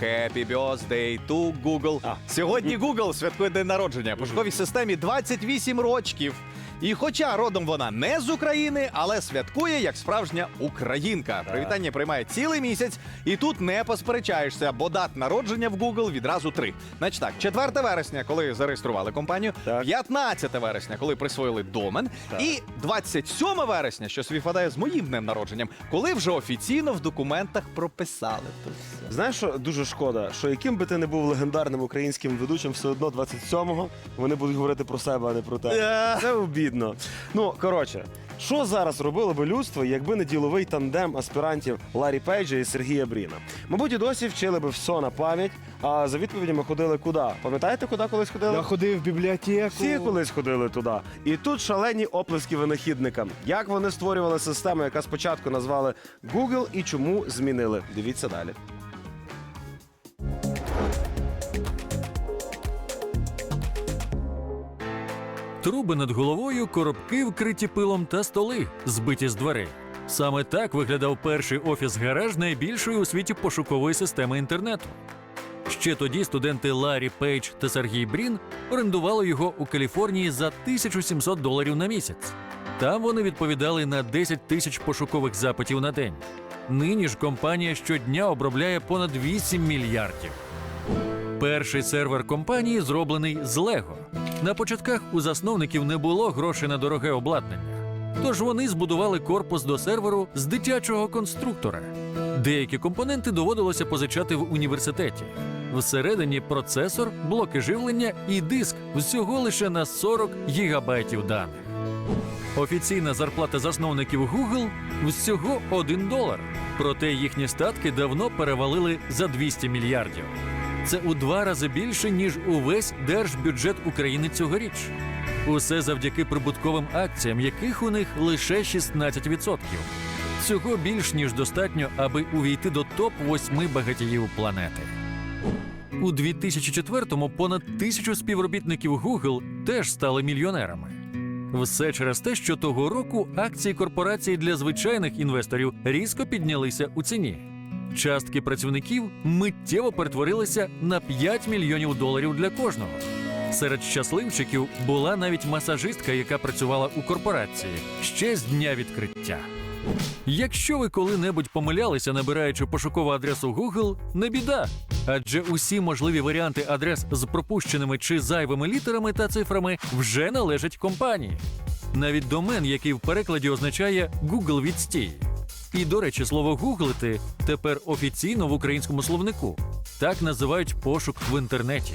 Happy birthday to Google. А. Сьогодні Google святкує день народження. Пошуковій системі 28 рочків. І хоча родом вона не з України, але святкує як справжня українка. Привітання приймає цілий місяць, і тут не посперечаєшся, бо дат народження в Google відразу три. Значить так, 4 вересня, коли зареєстрували компанію, Так. 15 вересня, коли присвоїли домен, Так. і 27 вересня, що співпадає з моїм днем народженням, коли вже офіційно в документах прописали тут. Знаєш, що дуже шкода, що яким би ти не був легендарним українським ведучим, все одно 27-го вони будуть говорити про себе, а не про тебе. Це обідно. Ну, коротше, що зараз робило би людство, якби не діловий тандем аспірантів Ларі Пейджа і Сергія Бріна? Мабуть, і досі вчили би все на пам'ять, а за відповідями ходили куди? Пам'ятаєте, куди колись ходили? Я ходив в бібліотеку. Всі колись ходили туди. І тут шалені оплески винахідникам. Як вони створювали систему, яка спочатку назвали Google і чому змінили? Дивіться далі. Труби над головою, коробки вкриті пилом та столи, збиті з дверей. Саме так виглядав перший офіс-гараж найбільшої у світі пошукової системи інтернету. Ще тоді студенти Ларі Пейдж та Сергій Брін орендували його у Каліфорнії за 1700 доларів на місяць. Там вони відповідали на 10 тисяч пошукових запитів на день. Нині ж компанія щодня обробляє понад 8 мільярдів. Перший сервер компанії зроблений з Лего. На початках у засновників не було грошей на дороге обладнання. Тож вони збудували корпус до серверу з дитячого конструктора. Деякі компоненти доводилося позичати в університеті. Всередині процесор, блоки живлення і диск всього лише на 40 гігабайтів даних. Офіційна зарплата засновників Google всього 1 долар. Проте їхні статки давно перевалили за 200 мільярдів. Це у два рази більше, ніж увесь держбюджет України цьогоріч. Усе завдяки прибутковим акціям, яких у них лише 16%. Цього більш ніж достатньо, аби увійти до топ 8 багатіїв планети. У 2004-му понад тисячу співробітників Google теж стали мільйонерами. Все через те, що того року акції корпорації для звичайних інвесторів різко піднялися у ціні. Частки працівників миттєво перетворилися на 5 мільйонів доларів для кожного. Серед щасливчиків була навіть масажистка, яка працювала у корпорації ще з дня відкриття. Якщо ви коли-небудь помилялися, набираючи пошукову адресу Google, не біда. Адже усі можливі варіанти адрес з пропущеними чи зайвими літерами та цифрами вже належать компанії. Навіть домен, який в перекладі означає Google відстій. І, до речі, слово гуглити тепер офіційно в українському словнику. Так називають пошук в інтернеті.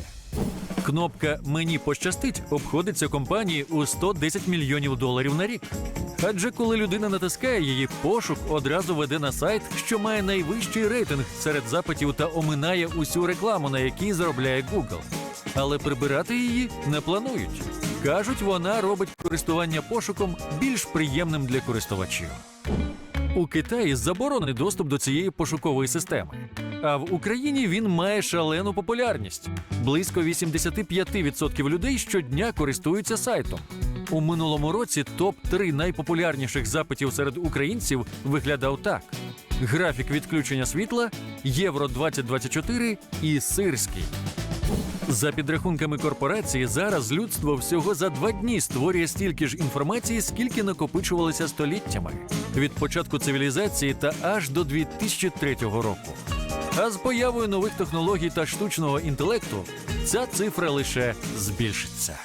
Кнопка Мені пощастить обходиться компанії у 110 мільйонів доларів на рік. Адже коли людина натискає її, пошук одразу веде на сайт, що має найвищий рейтинг серед запитів та оминає усю рекламу, на якій заробляє Google. Але прибирати її не планують. Кажуть, вона робить користування пошуком більш приємним для користувачів. У Китаї заборонений доступ до цієї пошукової системи. А в Україні він має шалену популярність. Близько 85% людей щодня користуються сайтом. У минулому році топ 3 найпопулярніших запитів серед українців виглядав так: графік відключення світла, Євро 2024 і Сирський. За підрахунками корпорації, зараз людство всього за два дні створює стільки ж інформації, скільки накопичувалося століттями від початку цивілізації та аж до 2003 року. А з появою нових технологій та штучного інтелекту ця цифра лише збільшиться.